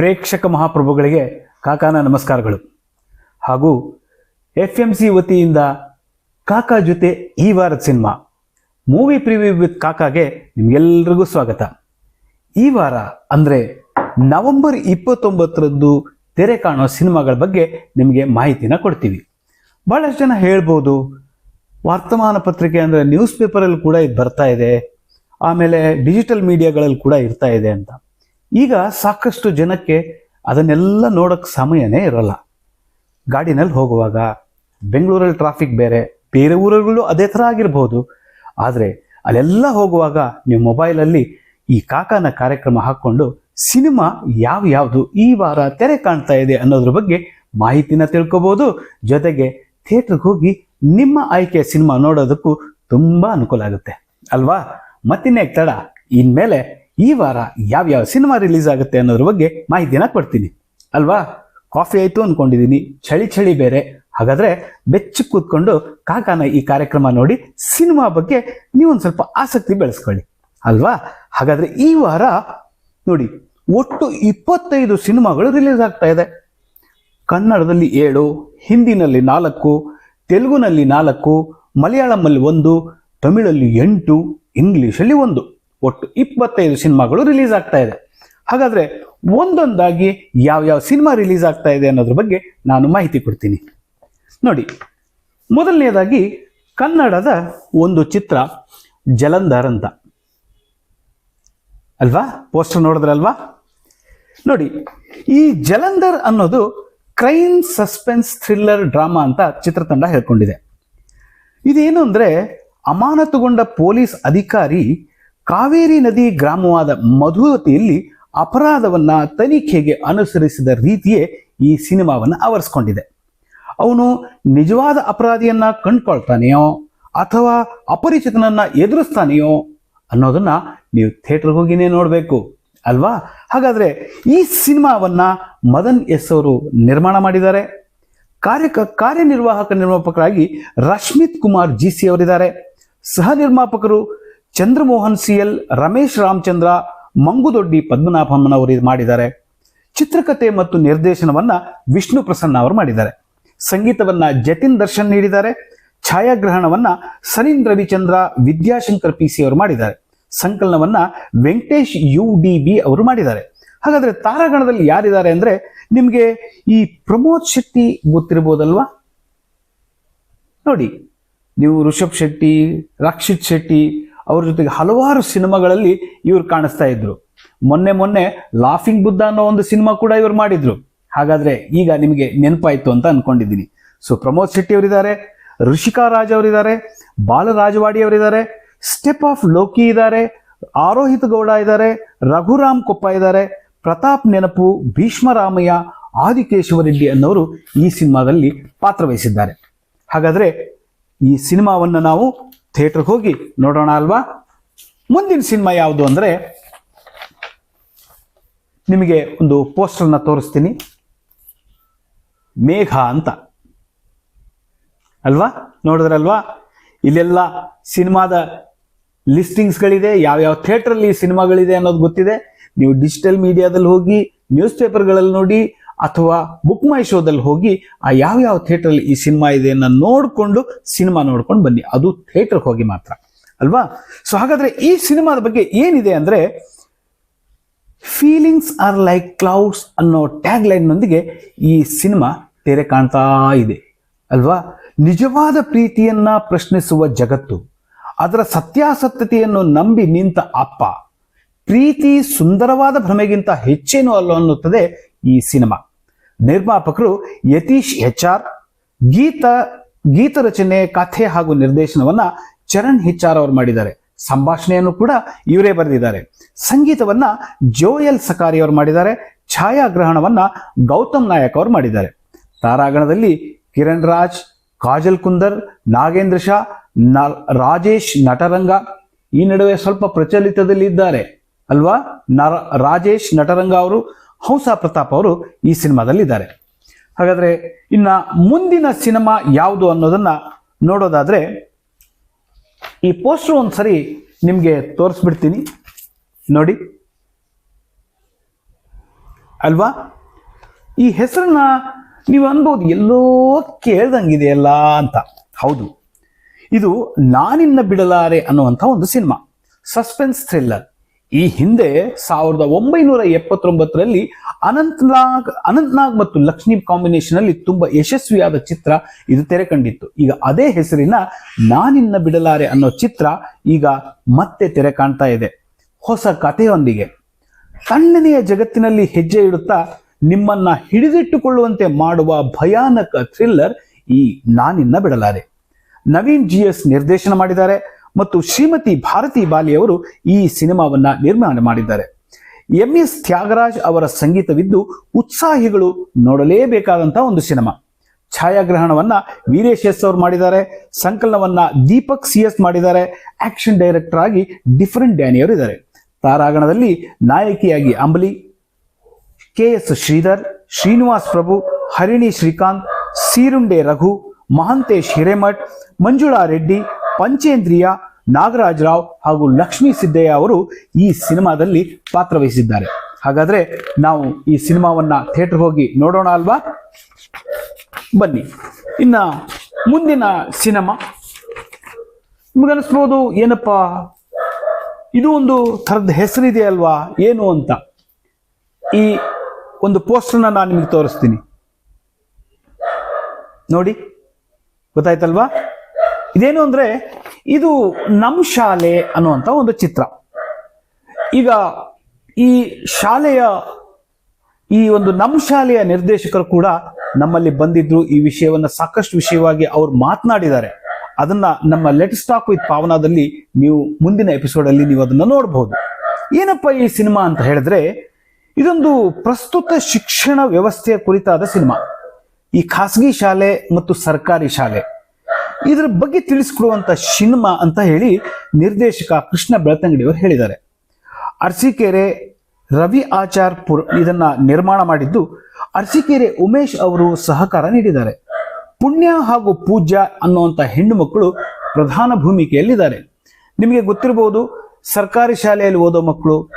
ಪ್ರೇಕ್ಷಕ ಮಹಾಪ್ರಭುಗಳಿಗೆ ಕಾಕಾನ ನಮಸ್ಕಾರಗಳು. ಹಾಗೂ ಎಫ್ ಎಂ ಸಿ ವತಿಯಿಂದ ಕಾಕಾ ಜೊತೆ ಈ ವಾರದ ಸಿನಿಮಾ, ಮೂವಿ ಪ್ರಿವ್ಯೂ ವಿತ್ ಕಾಕಾಗೆ ನಿಮ್ಗೆಲ್ರಿಗೂ ಸ್ವಾಗತ. ಈ ವಾರ ಅಂದರೆ ನವೆಂಬರ್ ಇಪ್ಪತ್ತೊಂಬತ್ತರಂದು ತೆರೆ ಕಾಣುವ ಸಿನಿಮಾಗಳ ಬಗ್ಗೆ ನಿಮಗೆ ಮಾಹಿತಿನ ಕೊಡ್ತೀವಿ. ಭಾಳಷ್ಟು ಜನ ಹೇಳ್ಬೋದು, ವರ್ತಮಾನ ಪತ್ರಿಕೆ ಅಂದರೆ ನ್ಯೂಸ್ ಪೇಪರಲ್ಲಿ ಕೂಡ ಇದು ಬರ್ತಾ ಇದೆ, ಆಮೇಲೆ ಡಿಜಿಟಲ್ ಮೀಡಿಯಾಗಳಲ್ಲಿ ಕೂಡ ಇರ್ತಾ ಇದೆ ಅಂತ. ಈಗ ಸಾಕಷ್ಟು ಜನಕ್ಕೆ ಅದನ್ನೆಲ್ಲ ನೋಡೋಕ್ಕೆ ಸಮಯನೇ ಇರೋಲ್ಲ. ಗಾಡಿನಲ್ಲಿ ಹೋಗುವಾಗ, ಬೆಂಗಳೂರಲ್ಲಿ ಟ್ರಾಫಿಕ್ ಬೇರೆ ಬೇರೆ ಊರುಗಳು ಅದೇ ಥರ ಆಗಿರ್ಬೋದು. ಆದರೆ ಅಲ್ಲೆಲ್ಲ ಹೋಗುವಾಗ ನೀವು ಮೊಬೈಲಲ್ಲಿ ಈ ಕಾಕಾನ ಕಾರ್ಯಕ್ರಮ ಹಾಕ್ಕೊಂಡು ಸಿನಿಮಾ ಯಾವ ಯಾವುದು ಈ ವಾರ ತೆರೆ ಕಾಣ್ತಾ ಇದೆ ಅನ್ನೋದ್ರ ಬಗ್ಗೆ ಮಾಹಿತಿನ ತಿಳ್ಕೊಬೋದು. ಜೊತೆಗೆ ಥಿಯೇಟ್ರಿಗೆ ಹೋಗಿ ನಿಮ್ಮ ಆಯ್ಕೆಯ ಸಿನಿಮಾ ನೋಡೋದಕ್ಕೂ ತುಂಬ ಅನುಕೂಲ ಆಗುತ್ತೆ. ಅಲ್ವಾ? ಮತ್ತಿನ್ನೇ ತಡ. ಇನ್ಮೇಲೆ ಈ ವಾರ ಯಾವ್ಯಾವ ಸಿನಿಮಾ ರಿಲೀಸ್ ಆಗುತ್ತೆ ಅನ್ನೋದ್ರ ಬಗ್ಗೆ ಮಾಹಿತಿನ ಕೊಡ್ತೀನಿ. ಅಲ್ವಾ? ಕಾಫಿ ಆಯಿತು ಅಂದ್ಕೊಂಡಿದ್ದೀನಿ ಚಳಿ ಚಳಿ ಬೇರೆ. ಹಾಗಾದ್ರೆ ಮೆಚ್ಚು ಕೂತ್ಕೊಂಡು ಕಾಕಾನ ಈ ಕಾರ್ಯಕ್ರಮ ನೋಡಿ ಸಿನಿಮಾ ಬಗ್ಗೆ ನೀವೊಂದು ಸ್ವಲ್ಪ ಆಸಕ್ತಿ ಬೆಳೆಸ್ಕೊಳ್ಳಿ. ಅಲ್ವಾ? ಹಾಗಾದ್ರೆ ಈ ವಾರ ನೋಡಿ, ಒಟ್ಟು ಇಪ್ಪತ್ತೈದು ಸಿನಿಮಾಗಳು ರಿಲೀಸ್ ಆಗ್ತಾ ಇದೆ. ಕನ್ನಡದಲ್ಲಿ ಏಳು, ಹಿಂದಿನಲ್ಲಿ ನಾಲ್ಕು, ತೆಲುಗುನಲ್ಲಿ ನಾಲ್ಕು, ಮಲಯಾಳಂನಲ್ಲಿ ಒಂದು, ತಮಿಳಲ್ಲಿ ಎಂಟು, ಇಂಗ್ಲಿಷಲ್ಲಿ ಒಂದು. ಒಟ್ಟು ಇಪ್ಪತ್ತೈದು ಸಿನಿಮಾಗಳು ರಿಲೀಸ್ ಆಗ್ತಾ ಇದೆ. ಹಾಗಾದ್ರೆ ಒಂದೊಂದಾಗಿ ಯಾವ ಯಾವ ಸಿನಿಮಾ ರಿಲೀಸ್ ಆಗ್ತಾ ಇದೆ ಅನ್ನೋದ್ರ ಬಗ್ಗೆ ನಾನು ಮಾಹಿತಿ ಕೊಡ್ತೀನಿ. ನೋಡಿ ಮೊದಲನೆಯದಾಗಿ ಕನ್ನಡದ ಒಂದು ಚಿತ್ರ ಜಲಂಧರ್ ಅಂತ. ಅಲ್ವಾ? ಪೋಸ್ಟರ್ ನೋಡಿದ್ರಲ್ವಾ? ನೋಡಿ, ಈ ಜಲಂಧರ್ ಅನ್ನೋದು ಕ್ರೈಮ್ ಸಸ್ಪೆನ್ಸ್ ಥ್ರಿಲ್ಲರ್ ಡ್ರಾಮಾ ಅಂತ ಚಿತ್ರತಂಡ ಹೇಳ್ಕೊಂಡಿದೆ. ಇದೇನು ಅಂದರೆ ಅಮಾನತುಗೊಂಡ ಪೊಲೀಸ್ ಅಧಿಕಾರಿ ಕಾವೇರಿ ನದಿ ಗ್ರಾಮವಾದ ಮಧುವತಿಯಲ್ಲಿ ಅಪರಾಧವನ್ನ ತನಿಖೆಗೆ ಅನುಸರಿಸಿದ ರೀತಿಯೇ ಈ ಸಿನಿಮಾವನ್ನು ಆವರಿಸ್ಕೊಂಡಿದೆ. ಅವನು ನಿಜವಾದ ಅಪರಾಧಿಯನ್ನ ಕಂಡುಕೊಳ್ತಾನೆಯೋ ಅಥವಾ ಅಪರಿಚಿತನನ್ನ ಎದುರಿಸ್ತಾನೆಯೋ ಅನ್ನೋದನ್ನ ನೀವು ಥಿಯೇಟರ್ಗೆ ಹೋಗಿನೇ ನೋಡಬೇಕು, ಅಲ್ವಾ? ಹಾಗಾದ್ರೆ ಈ ಸಿನಿಮಾವನ್ನ ಮದನ್ ಎಸ್ ಅವರು ನಿರ್ಮಾಣ ಮಾಡಿದ್ದಾರೆ. ಕಾರ್ಯಕ ಕಾರ್ಯನಿರ್ವಾಹಕ ನಿರ್ಮಾಪಕರಾಗಿ ರಶ್ಮಿತ್ ಕುಮಾರ್ ಜಿ ಸಿ ಅವರಿದ್ದಾರೆ. ಸಹ ನಿರ್ಮಾಪಕರು ಚಂದ್ರಮೋಹನ್ ಸಿ ಎಲ್ ರಮೇಶ್ ರಾಮಚಂದ್ರ, ಮಂಗುದೊಡ್ಡಿ ಪದ್ಮನಾಭಮ್ಮನವರು ಮಾಡಿದ್ದಾರೆ. ಚಿತ್ರಕಥೆ ಮತ್ತು ನಿರ್ದೇಶನವನ್ನ ವಿಷ್ಣು ಪ್ರಸನ್ನ ಅವರು ಮಾಡಿದ್ದಾರೆ. ಸಂಗೀತವನ್ನ ಜತಿನ್ ದರ್ಶನ್ ನೀಡಿದ್ದಾರೆ. ಛಾಯಾಗ್ರಹಣವನ್ನ ಸನಿನ್ ರವಿಚಂದ್ರ, ವಿದ್ಯಾಶಂಕರ್ ಪಿ ಸಿ ಅವರು ಮಾಡಿದ್ದಾರೆ. ಸಂಕಲನವನ್ನ ವೆಂಕಟೇಶ್ ಯು ಡಿ ಬಿ ಅವರು ಮಾಡಿದ್ದಾರೆ. ಹಾಗಾದ್ರೆ ತಾರಾಗಣದಲ್ಲಿ ಯಾರಿದ್ದಾರೆ ಅಂದ್ರೆ ನಿಮಗೆ ಈ ಪ್ರಮೋದ್ ಶೆಟ್ಟಿ ಗೊತ್ತಿರ್ಬೋದಲ್ವಾ? ನೋಡಿ, ನೀವು ಋಷಭ್ ಶೆಟ್ಟಿ, ರಕ್ಷಿತ್ ಶೆಟ್ಟಿ ಅವ್ರ ಜೊತೆಗೆ ಹಲವಾರು ಸಿನಿಮಾಗಳಲ್ಲಿ ಇವ್ರು ಕಾಣಿಸ್ತಾ ಇದ್ರು. ಮೊನ್ನೆ ಮೊನ್ನೆ ಲಾಫಿಂಗ್ ಬುದ್ಧ ಅನ್ನೋ ಒಂದು ಸಿನಿಮಾ ಕೂಡ ಇವ್ರು ಮಾಡಿದ್ರು. ಹಾಗಾದ್ರೆ ಈಗ ನಿಮಗೆ ನೆನಪಾಯ್ತು ಅಂತ ಅನ್ಕೊಂಡಿದ್ದೀನಿ. ಸೊ ಪ್ರಮೋದ್ ಶೆಟ್ಟಿ ಅವರಿದ್ದಾರೆ, ಋಷಿಕಾ ರಾಜ್ ಅವರಿದ್ದಾರೆ ಬಾಲರಾಜವಾಡಿ ಅವರಿದ್ದಾರೆ ಸ್ಟೆಪ್ ಆಫ್ ಲೋಕಿ ಇದ್ದಾರೆ, ಆರೋಹಿತ್ ಗೌಡ ಇದ್ದಾರೆ, ರಘುರಾಮ್ ಕೊಪ್ಪ ಇದ್ದಾರೆ, ಪ್ರತಾಪ್ ನೆನಪು, ಭೀಷ್ಮರಾಮಯ್ಯ ಆದಿಕೇಶವ ರೆಡ್ಡಿ ಅನ್ನೋರು ಈ ಸಿನಿಮಾದಲ್ಲಿ ಪಾತ್ರವಹಿಸಿದ್ದಾರೆ ಹಾಗಾದ್ರೆ ಈ ಸಿನಿಮಾವನ್ನು ನಾವು ಥಿಯೇಟರ್ಗೆ ಹೋಗಿ ನೋಡೋಣ ಅಲ್ವಾ? ಮುಂದಿನ ಸಿನಿಮಾ ಯಾವುದು ಅಂದರೆ ನಿಮಗೆ ಒಂದು ಪೋಸ್ಟರ್ನ ತೋರಿಸ್ತೀನಿ. ಮೇಘ ಅಂತ. ಅಲ್ವಾ? ನೋಡಿದ್ರಲ್ವಾ? ಇಲ್ಲೆಲ್ಲ ಸಿನಿಮಾದ ಲಿಸ್ಟಿಂಗ್ಸ್ಗಳಿದೆ, ಯಾವ್ಯಾವ ಥಿಯೇಟ್ರಲ್ಲಿ ಸಿನಿಮಾಗಳಿದೆ ಅನ್ನೋದು ಗೊತ್ತಿದೆ. ನೀವು ಡಿಜಿಟಲ್ ಮೀಡಿಯಾದಲ್ಲಿ ಹೋಗಿ ನ್ಯೂಸ್ ಪೇಪರ್ಗಳಲ್ಲಿ ನೋಡಿ ಅಥವಾ ಬುಕ್ ಮೈ ಶೋದಲ್ಲಿ ಹೋಗಿ ಆ ಯಾವ ಯಾವ ಥಿಯೇಟ್ರಲ್ಲಿ ಈ ಸಿನಿಮಾ ಇದೆ ಅನ್ನ ನೋಡಿಕೊಂಡು ಸಿನಿಮಾ ನೋಡ್ಕೊಂಡು ಬನ್ನಿ. ಅದು ಥಿಯೇಟ್ರಿಗೆ ಹೋಗಿ ಮಾತ್ರ. ಅಲ್ವಾ? ಸೊ ಹಾಗಾದ್ರೆ ಈ ಸಿನಿಮಾದ ಬಗ್ಗೆ ಏನಿದೆ ಅಂದ್ರೆ ಫೀಲಿಂಗ್ಸ್ ಆರ್ ಲೈಕ್ ಕ್ಲೌಡ್ಸ್ ಅನ್ನೋ ಟ್ಯಾಗ್ ಲೈನ್ನೊಂದಿಗೆ ಈ ಸಿನಿಮಾ ತೆರೆ ಕಾಣ್ತಾ ಇದೆ. ಅಲ್ವಾ? ನಿಜವಾದ ಪ್ರೀತಿಯನ್ನ ಪ್ರಶ್ನಿಸುವ ಜಗತ್ತು, ಅದರ ಸತ್ಯಾಸತ್ಯತೆಯನ್ನು ನಂಬಿ ನಿಂತ ಅಪ್ಪ, ಪ್ರೀತಿ ಸುಂದರವಾದ ಭ್ರಮೆಗಿಂತ ಹೆಚ್ಚೇನು ಅಲ್ಲ ಅನ್ನುತ್ತದೆ ಈ ಸಿನಿಮಾ ನಿರ್ಮಾಪಕರು ಯತೀಶ್ ಎಚ್ ಆರ್ ಗೀತ ಗೀತ ರಚನೆ, ಕಥೆ ಹಾಗೂ ನಿರ್ದೇಶನವನ್ನ ಚರಣ್ ಹಿಚ್ಚಾರ್ ಅವರು ಮಾಡಿದ್ದಾರೆ. ಸಂಭಾಷಣೆಯನ್ನು ಕೂಡ ಇವರೇ ಬರೆದಿದ್ದಾರೆ. ಸಂಗೀತವನ್ನ ಜೋಯಲ್ ಸಕಾರಿ ಅವರು ಮಾಡಿದ್ದಾರೆ. ಛಾಯಾಗ್ರಹಣವನ್ನ ಗೌತಮ್ ನಾಯಕ್ ಅವರು ಮಾಡಿದ್ದಾರೆ. ತಾರಾಗಣದಲ್ಲಿ ಕಿರಣ್ ರಾಜ್, ಕಾಜಲ್ ಕುಂದರ್, ನಾಗೇಂದ್ರ ಶಾ ರಾಜೇಶ್ ನಟರಂಗ ಈ ನಡುವೆ ಸ್ವಲ್ಪ ಪ್ರಚಲಿತದಲ್ಲಿ ಇದ್ದಾರೆ ಅಲ್ವಾ ರಾಜೇಶ್ ನಟರಂಗ ಅವರು ಹಂಸ ಪ್ರತಾಪ್ ಅವರು ಈ ಸಿನಿಮಾದಲ್ಲಿ ಇದ್ದಾರೆ ಹಾಗಾದ್ರೆ ಇನ್ನ ಮುಂದಿನ ಸಿನಿಮಾ ಯಾವುದು ಅನ್ನೋದನ್ನ ನೋಡೋದಾದ್ರೆ ಈ ಪೋಸ್ಟರ್ ಒಂದ್ಸರಿ ನಿಮಗೆ ತೋರಿಸ್ಬಿಡ್ತೀನಿ. ನೋಡಿ. ಅಲ್ವಾ? ಈ ಹೆಸರನ್ನ ನೀವು ಅನ್ಬೋದು, ಎಲ್ಲೋ ಕೇಳ್ದಂಗಿದೆಯಲ್ಲ ಅಂತ. ಹೌದು. ಇದು ನಾನಿನ್ನ ಬಿಡಲಾರೆ ಅನ್ನುವಂಥ ಒಂದು ಸಿನಿಮಾ. Suspense thriller. ಈ ಹಿಂದೆ ಸಾವಿರದ ಒಂಬೈನೂರ ಎಪ್ಪತ್ತೊಂಬತ್ತರಲ್ಲಿ ಅನಂತ್ನಾಗ್ ಅನಂತ್ನಾಗ್ ಮತ್ತು ಲಕ್ಷ್ಮಿ ಕಾಂಬಿನೇಷನ್ ಅಲ್ಲಿ ತುಂಬಾ ಯಶಸ್ವಿಯಾದ ಚಿತ್ರ ಇದು ತೆರೆ ಕಂಡಿತ್ತು ಈಗ ಅದೇ ಹೆಸರಿನ ನಾನಿನ್ನ ಬಿಡಲಾರೆ ಅನ್ನೋ ಚಿತ್ರ ಈಗ ಮತ್ತೆ ತೆರೆ ಕಾಣ್ತಾ ಇದೆ. ಹೊಸ ಕಥೆಯೊಂದಿಗೆ. ತಣ್ಣನೆಯ ಜಗತ್ತಿನಲ್ಲಿ ಹೆಜ್ಜೆ ಇಡುತ್ತಾ ನಿಮ್ಮನ್ನ ಹಿಡಿದಿಟ್ಟುಕೊಳ್ಳುವಂತೆ ಮಾಡುವ ಭಯಾನಕ ಥ್ರಿಲ್ಲರ್ ಈ ನಾನಿನ್ನ ಬಿಡಲಾರೆ. ನವೀನ್ ಜಿ ಎಸ್ ನಿರ್ದೇಶನ ಮಾಡಿದ್ದಾರೆ. ಮತ್ತು ಶ್ರೀಮತಿ ಭಾರತಿ ಬಾಲಿಯವರು ಈ ಸಿನಿಮಾವನ್ನ ನಿರ್ಮಾಣ ಮಾಡಿದ್ದಾರೆ. ಎಂ ಎಸ್ ತ್ಯಾಗರಾಜ್ ಅವರ ಸಂಗೀತವಿದ್ದು ಉತ್ಸಾಹಿಗಳು ನೋಡಲೇಬೇಕಾದಂತಹ ಒಂದು ಸಿನಿಮಾ. ಛಾಯಾಗ್ರಹಣವನ್ನ ವೀರೇಶ್ ಎಸ್ ಅವರು ಮಾಡಿದ್ದಾರೆ, ಸಂಕಲನವನ್ನ ದೀಪಕ್ ಸಿ ಎಸ್ ಮಾಡಿದ್ದಾರೆ, ಆಕ್ಷನ್ ಡೈರೆಕ್ಟರ್ ಆಗಿ ಡಿಫರೆಂಟ್ ಡ್ಯಾನಿ ಅವರು ಇದ್ದಾರೆ. ತಾರಾಗಣದಲ್ಲಿ ನಾಯಕಿಯಾಗಿ ಅಂಬಲಿ, ಕೆ ಎಸ್ ಶ್ರೀಧರ್, ಶ್ರೀನಿವಾಸ್ ಪ್ರಭು, ಹರಿಣಿ ಶ್ರೀಕಾಂತ್, ಸೀರುಂಡೆ ರಘು, ಮಹಂತೇಶ್ ಹಿರೇಮಠ್, ಮಂಜುಳಾ ರೆಡ್ಡಿ ಪಂಚೇಂದ್ರಿಯ ನಾಗರಾಜ್ ರಾವ್ ಹಾಗೂ ಲಕ್ಷ್ಮೀ ಸಿದ್ದಯ್ಯ ಅವರು ಈ ಸಿನಿಮಾದಲ್ಲಿ ಪಾತ್ರವಹಿಸಿದ್ದಾರೆ ಹಾಗಾದ್ರೆ ನಾವು ಈ ಸಿನಿಮಾವನ್ನ ಥಿಯೇಟರ್ ಹೋಗಿ ನೋಡೋಣ ಅಲ್ವಾ? ಬನ್ನಿ. ಇನ್ನ ಮುಂದಿನ ಸಿನಿಮಾ. ನಿಮಗನ್ನಿಸ್ಬೋದು ಏನಪ್ಪ? ಇದು ಒಂದು ಥರದ ಹೆಸರಿದೆ ಅಲ್ವಾ? ಏನು ಅಂತ? ಈ ಒಂದು ಪೋಸ್ಟರ್ನ ನಾನು ನಿಮಗೆ ತೋರಿಸ್ತೀನಿ. ನೋಡಿ. ಗೊತ್ತಾಯ್ತಲ್ವಾ? ಇದೇನು ಅಂದ್ರೆ ಇದು ನಮ್ ಶಾಲೆ ಅನ್ನುವಂಥ ಒಂದು ಚಿತ್ರ. ಈಗ ಈ ಶಾಲೆಯ, ಈ ಒಂದು ನಮ್ಮ ಶಾಲೆಯ ನಿರ್ದೇಶಕರು ಕೂಡ ನಮ್ಮಲ್ಲಿ ಬಂದಿದ್ರು. ಈ ವಿಷಯವನ್ನ ಸಾಕಷ್ಟು ವಿಷಯವಾಗಿ ಅವರು ಮಾತನಾಡಿದ್ದಾರೆ. ಅದನ್ನ ನಮ್ಮ ಲೆಟ್ ಸ್ಟಾಕ್ ವಿತ್ ಪಾವನಾದಲ್ಲಿ ನೀವು ಮುಂದಿನ ಎಪಿಸೋಡ್ ಅಲ್ಲಿ ನೀವು ಅದನ್ನ ನೋಡಬಹುದು ಏನಪ್ಪ ಈ ಸಿನಿಮಾ ಅಂತ ಹೇಳಿದ್ರೆ, ಇದೊಂದು ಪ್ರಸ್ತುತ ಶಿಕ್ಷಣ ವ್ಯವಸ್ಥೆಯ ಕುರಿತಾದ ಸಿನಿಮಾ. ಈ ಖಾಸಗಿ ಶಾಲೆ ಮತ್ತು ಸರ್ಕಾರಿ ಶಾಲೆ. ಇದರ ಬಗ್ಗೆ ತಿಳಿಸ್ಕೊಡುವಂತ ಸಿನಿಮಾ ಅಂತ ಹೇಳಿ ನಿರ್ದೇಶಕ ಕೃಷ್ಣ ಬೆಳತಂಗಡಿಯವರು ಹೇಳಿದ್ದಾರೆ. ಅರಸೀಕೆರೆ ರವಿ ಆಚಾರ್ ಪುರ್ ಇದನ್ನ ನಿರ್ಮಾಣ ಮಾಡಿದ್ದು ಅರಸೀಕೆರೆ ಉಮೇಶ್ ಅವರು ಸಹಕಾರ ನೀಡಿದ್ದಾರೆ. ಪುಣ್ಯ ಹಾಗೂ ಪೂಜ್ಯ ಅನ್ನುವಂತ ಹೆಣ್ಣು ಮಕ್ಕಳು ಪ್ರಧಾನ ಭೂಮಿಕೆಯಲ್ಲಿದ್ದಾರೆ. ನಿಮಗೆ ಗೊತ್ತಿರಬಹುದು, ಸರ್ಕಾರಿ ಶಾಲೆಯಲ್ಲಿ ಓದೋ ಮಕ್ಕಳು,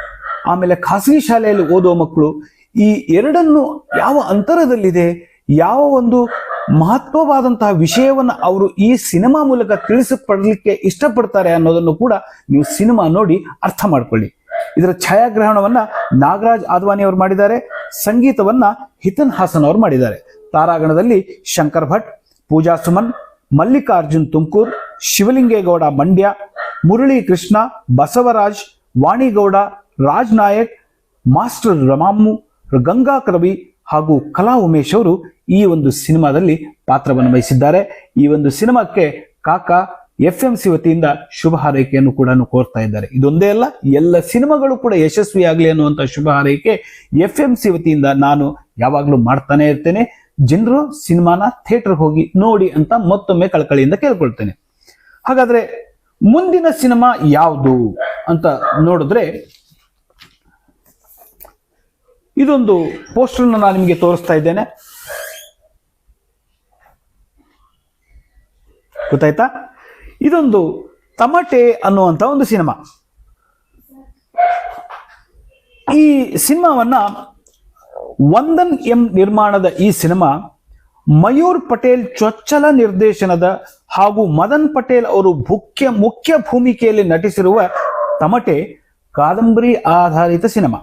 ಆಮೇಲೆ ಖಾಸಗಿ ಶಾಲೆಯಲ್ಲಿ ಓದೋ ಮಕ್ಕಳು ಈ ಎರಡನ್ನು ಯಾವ ಅಂತರದಲ್ಲಿದೆ, ಯಾವ ಒಂದು ಮಹತ್ವವಾದಂತಹ ವಿಷಯವನ್ನು ಅವರು ಈ ಸಿನಿಮಾ ಮೂಲಕ ತಿಳಿಸಿಪಡಲಿಕ್ಕೆ ಇಷ್ಟಪಡ್ತಾರೆ ಅನ್ನೋದನ್ನು ಕೂಡ ನೀವು ಸಿನಿಮಾ ನೋಡಿ ಅರ್ಥ ಮಾಡ್ಕೊಳ್ಳಿ. ಇದರ ಛಾಯಾಗ್ರಹಣವನ್ನ ನಾಗರಾಜ್ ಆದ್ವಾನಿ ಅವರು ಮಾಡಿದ್ದಾರೆ, ಸಂಗೀತವನ್ನ ಹಿತನ್ ಹಾಸನ್ ಅವರು ಮಾಡಿದ್ದಾರೆ. ತಾರಾಗಣದಲ್ಲಿ ಶಂಕರ್ ಭಟ್, ಪೂಜಾ ಸುಮನ್, ಮಲ್ಲಿಕಾರ್ಜುನ್ ತುಮಕೂರ್, ಶಿವಲಿಂಗೇಗೌಡ ಮಂಡ್ಯ ಮುರಳಿ ಕೃಷ್ಣ ಬಸವರಾಜ್, ವಾಣಿಗೌಡ, ರಾಜ್ ನಾಯಕ್, ಮಾಸ್ಟರ್ ರಮಾಮು ಗಂಗಾ ಕರವಿ ಹಾಗೂ ಕಲಾ ಉಮೇಶ್ ಅವರು ಈ ಒಂದು ಸಿನಿಮಾದಲ್ಲಿ ಪಾತ್ರವನ್ನು ವಹಿಸಿದ್ದಾರೆ. ಈ ಒಂದು ಸಿನಿಮಾಕ್ಕೆ ಕಾಕಾ ಎಫ್ ಎಂ ಸಿ ವತಿಯಿಂದ ಶುಭ ಹಾರೈಕೆಯನ್ನು ಕೂಡ ಕೋರ್ತಾ ಇದ್ದಾರೆ. ಇದೊಂದೇ ಅಲ್ಲ, ಎಲ್ಲ ಸಿನಿಮಾಗಳು ಕೂಡ ಯಶಸ್ವಿಯಾಗಲಿ ಅನ್ನುವಂಥ ಶುಭ ಹಾರೈಕೆ ಎಫ್ ಎಂ ಸಿ ವತಿಯಿಂದ ನಾನು ಯಾವಾಗಲೂ ಮಾಡ್ತಾನೆ ಇರ್ತೇನೆ. ಜನರು, ಸಿನಿಮಾನ ಥಿಯೇಟರ್ ಹೋಗಿ ನೋಡಿ ಅಂತ ಮತ್ತೊಮ್ಮೆ ಕಳಕಳಿಯಿಂದ ಕೇಳ್ಕೊಳ್ತೇನೆ. ಹಾಗಾದ್ರೆ ಮುಂದಿನ ಸಿನಿಮಾ ಯಾವುದು ಅಂತ ನೋಡಿದ್ರೆ ಇದೊಂದು ಪೋಸ್ಟರ್ನ ನಾನು ನಿಮಗೆ ತೋರಿಸ್ತಾ ಇದ್ದೇನೆ. ಗೊತ್ತಾಯ್ತಾ? ಇದೊಂದು ತಮಟೆ ಅನ್ನುವಂತ ಒಂದು ಸಿನಿಮಾ. ಈ ಸಿನಿಮಾವನ್ನ ವಂದನ್ ಎಂ ನಿರ್ಮಾಣದ ಈ ಸಿನಿಮಾ ಮಯೂರ್ ಪಟೇಲ್ ಚೊಚ್ಚಲ ನಿರ್ದೇಶನದ ಹಾಗೂ ಮದನ್ ಪಟೇಲ್ ಅವರು ಮುಖ್ಯ ಮುಖ್ಯ ಭೂಮಿಕೆಯಲ್ಲಿ ನಟಿಸಿರುವ ತಮಟೆ ಕಾದಂಬರಿ ಆಧಾರಿತ ಸಿನಿಮಾ.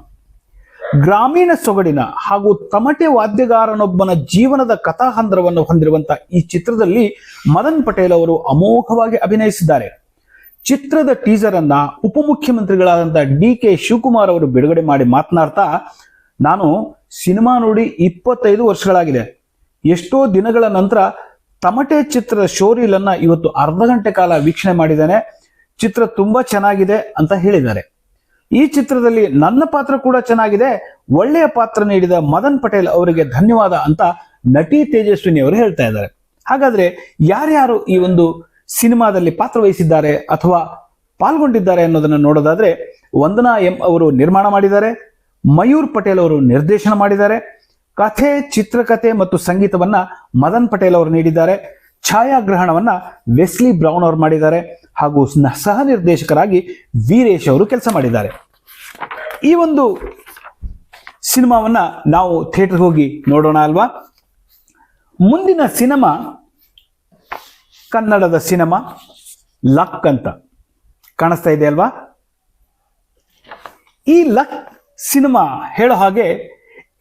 ಗ್ರಾಮೀಣ ಸೊಗಡಿನ ಹಾಗೂ ತಮಟೆ ವಾದ್ಯಗಾರನೊಬ್ಬನ ಜೀವನದ ಕಥಾಹಂದ್ರವನ್ನು ಹೊಂದಿರುವಂತಹ ಈ ಚಿತ್ರದಲ್ಲಿ ಮದನ್ ಪಟೇಲ್ ಅವರು ಅಮೋಘವಾಗಿ ಅಭಿನಯಿಸಿದ್ದಾರೆ. ಚಿತ್ರದ ಟೀಸರ್ ಅನ್ನ ಉಪಮುಖ್ಯಮಂತ್ರಿಗಳಾದಂತಹ ಡಿ ಕೆ ಶಿವಕುಮಾರ್ ಅವರು ಬಿಡುಗಡೆ ಮಾಡಿ ಮಾತನಾಡ್ತಾ, ನಾನು ಸಿನಿಮಾ ನೋಡಿ ಇಪ್ಪತ್ತೈದು ವರ್ಷಗಳಾಗಿದೆ. ಎಷ್ಟೋ ದಿನಗಳ ನಂತರ ತಮಟೆ ಚಿತ್ರದ ಶೋರೀಲನ್ನ ಇವತ್ತು ಅರ್ಧ ಗಂಟೆ ಕಾಲ ವೀಕ್ಷಣೆ ಮಾಡಿದ್ದೇನೆ. ಚಿತ್ರ ತುಂಬಾ ಚೆನ್ನಾಗಿದೆ ಅಂತ ಹೇಳಿದ್ದಾರೆ. ಈ ಚಿತ್ರದಲ್ಲಿ ನನ್ನ ಪಾತ್ರ ಕೂಡ ಚೆನ್ನಾಗಿದೆ. ಒಳ್ಳೆಯ ಪಾತ್ರ ನೀಡಿದ ಮದನ್ ಪಟೇಲ್ ಅವರಿಗೆ ಧನ್ಯವಾದ ಅಂತ ನಟಿ ತೇಜಸ್ವಿನಿ ಅವರು ಹೇಳ್ತಾ ಇದ್ದಾರೆ. ಹಾಗಾದ್ರೆ ಯಾರ್ಯಾರು ಈ ಒಂದು ಸಿನಿಮಾದಲ್ಲಿ ಪಾತ್ರ ವಹಿಸಿದ್ದಾರೆ ಅಥವಾ ಪಾಲ್ಗೊಂಡಿದ್ದಾರೆ ಅನ್ನೋದನ್ನ ನೋಡೋದಾದ್ರೆ ವಂದನಾ ಎಂ ಅವರು ನಿರ್ಮಾಣ ಮಾಡಿದ್ದಾರೆ. ಮಯೂರ್ ಪಟೇಲ್ ಅವರು ನಿರ್ದೇಶನ ಮಾಡಿದ್ದಾರೆ. ಕಥೆ, ಚಿತ್ರಕಥೆ ಮತ್ತು ಸಂಗೀತವನ್ನ ಮದನ್ ಪಟೇಲ್ ಅವರು ನೀಡಿದ್ದಾರೆ. ಛಾಯಾಗ್ರಹಣವನ್ನ ವೆಸ್ಲಿ ಬ್ರೌನ್ ಅವರು ಮಾಡಿದ್ದಾರೆ. ಹಾಗೂ ಸಹ ನಿರ್ದೇಶಕರಾಗಿ ವೀರೇಶ್ ಅವರು ಕೆಲಸ ಮಾಡಿದ್ದಾರೆ. ಈ ಒಂದು ಸಿನಿಮಾವನ್ನ ನಾವು ಥಿಯೇಟರ್ ಹೋಗಿ ನೋಡೋಣ ಅಲ್ವಾ? ಮುಂದಿನ ಸಿನಿಮಾ ಕನ್ನಡದ ಸಿನಿಮಾ ಲಕ್ ಅಂತ ಕಾಣಿಸ್ತಾ ಇದೆ ಅಲ್ವಾ? ಈ ಲಕ್ ಸಿನಿಮಾ ಹೇಳೋ ಹಾಗೆ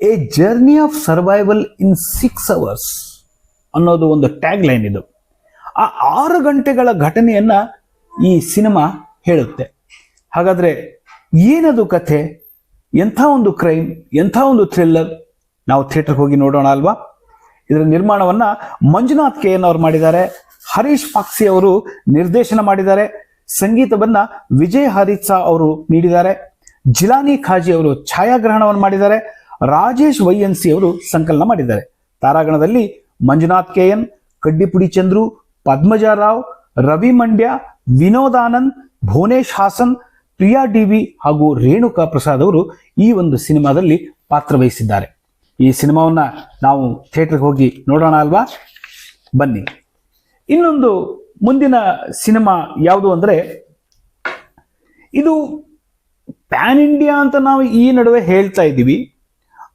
a journey of survival in six hours ಅನ್ನೋದು ಒಂದು ಟ್ಯಾಗ್ ಲೈನ್ ಇದು. ಆ ಆರು ಗಂಟೆಗಳ ಘಟನೆಯನ್ನ ಈ ಸಿನಿಮಾ ಹೇಳುತ್ತೆ. ಹಾಗಾದ್ರೆ ಏನದು ಕಥೆ? ಎಂಥ ಒಂದು ಕ್ರೈಮ್? ಎಂಥ ಒಂದು ಥ್ರಿಲ್ಲರ್? ನಾವು ಥಿಯೇಟರ್ಗೆ ಹೋಗಿ ನೋಡೋಣ ಅಲ್ವಾ? ಇದರ ನಿರ್ಮಾಣವನ್ನ ಮಂಜುನಾಥ್ ಕೆ ಎನ್ ಅವರು ಮಾಡಿದ್ದಾರೆ. ಹರೀಶ್ ಪಾಕ್ಸಿ ಅವರು ನಿರ್ದೇಶನ ಮಾಡಿದ್ದಾರೆ. ಸಂಗೀತವನ್ನ ವಿಜಯ್ ಹರಿತ್ಸಾ ಅವರು ನೀಡಿದ್ದಾರೆ. ಜಿಲಾನಿ ಖಾಜಿ ಅವರು ಛಾಯಾಗ್ರಹಣವನ್ನು ಮಾಡಿದ್ದಾರೆ. ರಾಜೇಶ್ ವೈಎನ್ಸಿ ಅವರು ಸಂಕಲನ ಮಾಡಿದ್ದಾರೆ. ತಾರಾಗಣದಲ್ಲಿ Manjunath K N, Kaddipudi Chandru, Padmaja Rao Ravi Mandya Vinodanand Bhuvanesh Hasan, Priya DV ಹಾಗೂ ರೇಣುಕಾ ಪ್ರಸಾದ್ ಅವರು ಈ ಒಂದು ಸಿನಿಮಾದಲ್ಲಿ ಪಾತ್ರ ವಹಿಸಿದ್ದಾರೆ. ಈ ಸಿನಿಮಾವನ್ನ ನಾವು ಥಿಯೇಟರ್ಗೆ ಹೋಗಿ ನೋಡೋಣ ಅಲ್ವಾ? ಬನ್ನಿ. ಇನ್ನೊಂದು ಮುಂದಿನ ಸಿನಿಮಾ ಯಾವುದು ಅಂದ್ರೆ, ಇದು ಪ್ಯಾನ್ ಇಂಡಿಯಾ ಅಂತ ನಾವು ಈ ನಡುವೆ ಹೇಳ್ತಾ ಇದ್ದೀವಿ.